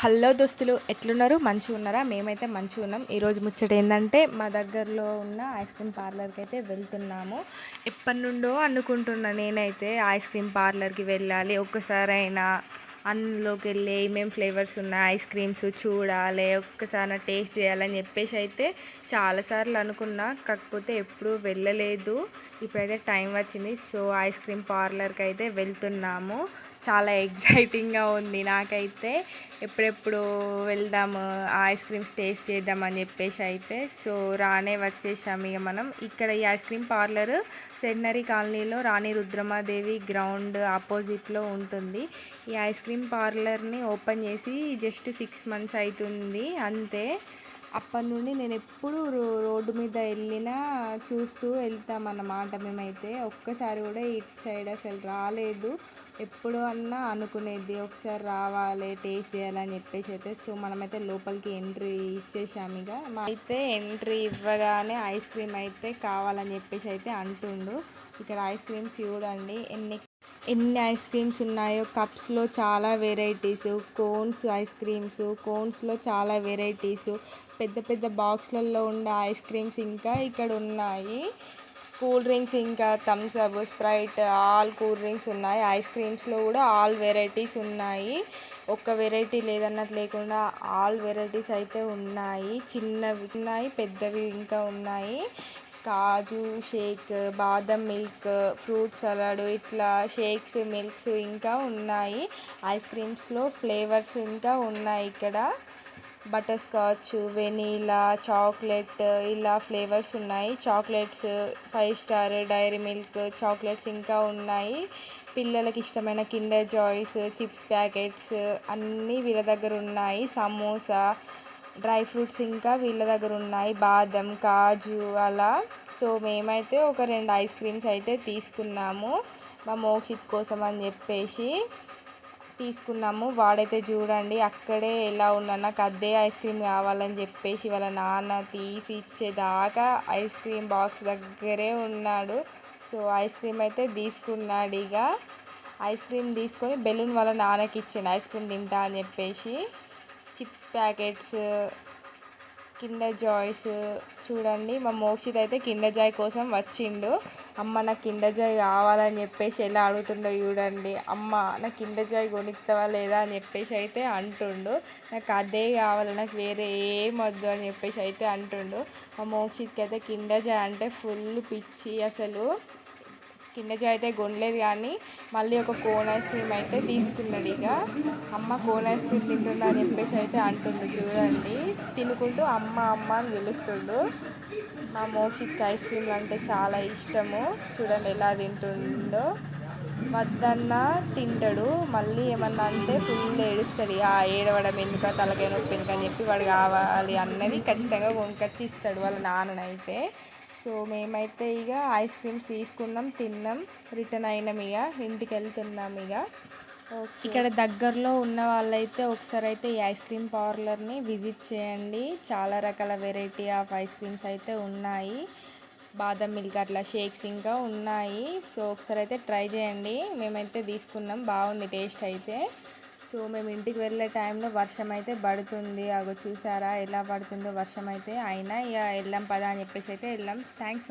Hello దోస్తులు ఎట్లున్నారు? మంచిగా ఉన్నారా? మేమైతే మంచిగా ఉన్నాం. ఈరోజు ముచ్చట ఏంటంటే మా దగ్గరలో ఉన్న ఐస్ క్రీమ్ పార్లర్కి అయితే వెళ్తున్నాము. ఎప్పటి నుండో అనుకుంటున్నా నేనైతే ఐస్ క్రీమ్ పార్లర్కి వెళ్ళాలి. ఒక్కసారైనా అందులోకి వెళ్ళి ఏమేమి ఫ్లేవర్స్ ఉన్నాయి ఐస్ క్రీమ్స్ చూడాలి ఒక్కసారి టేస్ట్ చేయాలని చెప్పేసి అయితే చాలాసార్లు అనుకున్నా. కాకపోతే ఎప్పుడూ వెళ్ళలేదు. ఇప్పుడైతే టైం వచ్చింది. సో ఐస్ క్రీమ్ పార్లర్కి అయితే వెళ్తున్నాము. చాలా ఎగ్జైటింగ్గా ఉంది నాకైతే. ఎప్పుడెప్పుడు వెళ్దాము ఐస్ క్రీమ్స్ టేస్ట్ చేద్దామని చెప్పేసి అయితే. సో రానే వచ్చేసాము ఇక మనం. ఇక్కడ ఈ ఐస్ క్రీమ్ పార్లర్ సెన్నరీ కాలనీలో రాణి రుద్రమాదేవి గ్రౌండ్ ఆపోజిట్లో ఉంటుంది. ఈ ఐస్ క్రీమ్ పార్లర్ని ఓపెన్ చేసి జస్ట్ సిక్స్ మంత్స్ అవుతుంది. అంతే. అప్పటి నుండి నేను ఎప్పుడు రో- రోడ్డు మీద వెళ్ళినా చూస్తూ వెళ్తామన్నమాట మేమైతే. ఒక్కసారి కూడా ఇటు సైడ్ అసలు రాలేదు. ఎప్పుడు అన్నా అనుకునేది ఒకసారి రావాలి టేస్ట్ చేయాలని చెప్పేసి అయితే. సో మనమైతే లోపలికి ఎంట్రీ ఇచ్చేసాము ఇక. అయితే ఎంట్రీ ఇవ్వగానే ఐస్ క్రీమ్ అయితే కావాలని చెప్పేసి అయితే అంటుండు. ఇక్కడ ఐస్ క్రీమ్స్ చూడండి ఎన్ని ఎన్ని ఐస్ క్రీమ్స్ ఉన్నాయో కప్స్లో చాలా వెరైటీస్ కోన్స్ ఐస్ క్రీమ్స్ కోన్స్లో చాలా వెరైటీస్ పెద్ద పెద్ద బాక్స్లలో ఉండే ఐస్ క్రీమ్స్ ఇంకా ఇక్కడ ఉన్నాయి. కూల్ డ్రింక్స్ ఇంకా Thums Up Sprite all cool drinks ఉన్నాయి. ఐస్ క్రీమ్స్లో కూడా ఆల్ వెరైటీస్ ఉన్నాయి. ఒక్క వెరైటీ లేదన్నట్టు లేకుండా ఆల్ వెరైటీస్ అయితే ఉన్నాయి. చిన్నవి ఉన్నాయి పెద్దవి ఇంకా ఉన్నాయి. Kaju shake badam milk fruit salad ఇట్లా షేక్స్ మిల్క్స్ ఇంకా ఉన్నాయి. ఐస్ క్రీమ్స్లో ఫ్లేవర్స్ ఇంకా ఉన్నాయి ఇక్కడ. బటర్ స్కాచ్ వెనీలా చాక్లెట్ ఇలా ఫ్లేవర్స్ ఉన్నాయి. Chocolates Five Star Dairy Milk chocolates ఇంకా ఉన్నాయి. పిల్లలకి ఇష్టమైన కిండర్ జాయ్స్ చిప్స్ ప్యాకెట్స్ అన్నీ వీళ్ళ దగ్గర ఉన్నాయి. సమోసా డ్రై ఫ్రూట్స్ ఇంకా వీళ్ళ దగ్గర ఉన్నాయి. బాదం కాజు అలా. సో మేమైతే ఒక రెండు ఐస్ క్రీమ్స్ అయితే తీసుకున్నాము. మా మోక్షిత్ కోసం అని చెప్పేసి తీసుకున్నాము. వాడైతే చూడండి అక్కడే ఎలా ఉన్నా నాకు అదే ఐస్ క్రీమ్ కావాలని చెప్పేసి వాళ్ళ నాన్న తీసి ఇచ్చేదాకా ఐస్ క్రీమ్ బాక్స్ దగ్గరే ఉన్నాడు. సో ఐస్ క్రీమ్ అయితే తీసుకున్నాడు ఇక. ఐస్ క్రీమ్ తీసుకొని బెలూన్ వాళ్ళ నాన్నకి ఇచ్చాను ఐస్ క్రీమ్ తింటా అని చెప్పేసి. చిప్స్ ప్యాకెట్స్ కిండర్ జాయ్స్ చూడండి. మా మోక్షిత్ అయితే కిండర్ జాయ్ కోసం వచ్చిండు. అమ్మ నాకు కిండర్ జాయ్ కావాలని చెప్పేసి ఎలా అడుగుతుండో చూడండి. అమ్మ నాకు కిండర్ జాయ్ కొనిస్తావా లేదా అని చెప్పేసి అయితే అంటుండు. నాకు అదే కావాలి నాకు వేరే ఏం వద్దు అని చెప్పేసి అయితే అంటుండు. మా మోక్షిత్కి అయితే కిండర్ జాయ్ అంటే ఫుల్ పిచ్చి అసలు. కిండర్ జాయ్ అయితే కొనలేదు కానీ మళ్ళీ ఒక కోన్ ఐస్ క్రీమ్ అయితే తీసుకున్నాడు ఇక. అమ్మ కోన్ ఐస్ క్రీమ్ తింటున్నా అని చెప్పేసి అయితే అంటుండు చూడండి. తినుకుంటూ అమ్మ అమ్మ అని పిలుస్తుండు. మా మోషిక్ ఐస్ క్రీమ్ అంటే చాలా ఇష్టము. చూడండి ఎలా తింటుండో. వద్దన్నా తింటాడు. మళ్ళీ ఏమన్నా అంటే ఫుల్ ఏడుస్తుంది. ఆ ఏడవడం ఎందుక తలకాయ నొప్పి ఎందుకని అని చెప్పి వాడు కావాలి అన్నది ఖచ్చితంగా కొనుకొచ్చి ఇస్తాడు వాళ్ళ నాన్ననైతే. సో మేమైతే ఇక ఐస్ క్రీమ్స్ తీసుకున్నాం తిన్నాం రిటర్న్ అయినాం ఇక ఇంటికి వెళ్తున్నాం ఇక ఇక్కడ దగ్గరలో ఉన్న వాళ్ళైతే ఒకసారి అయితే ఈ ఐస్ క్రీమ్ పార్లర్ని విజిట్ చేయండి. చాలా రకాల వెరైటీ ఆఫ్ ఐస్ క్రీమ్స్ అయితే ఉన్నాయి. బాదం మిల్క్ అట్లా షేక్స్ ఇంకా ఉన్నాయి. సో ఒకసారి అయితే ట్రై చేయండి. మేమైతే తీసుకున్నాం. బాగుంది టేస్ట్ అయితే. సో మేము ఇంటికి వెళ్ళే టైంలో వర్షం అయితే పడుతుంది. అగో చూసారా ఎలా పడుతుందో వర్షం అయితే. అయినా ఇక వెళ్ళాం పదా అని చెప్పేసి అయితే వెళ్ళాం. థ్యాంక్స్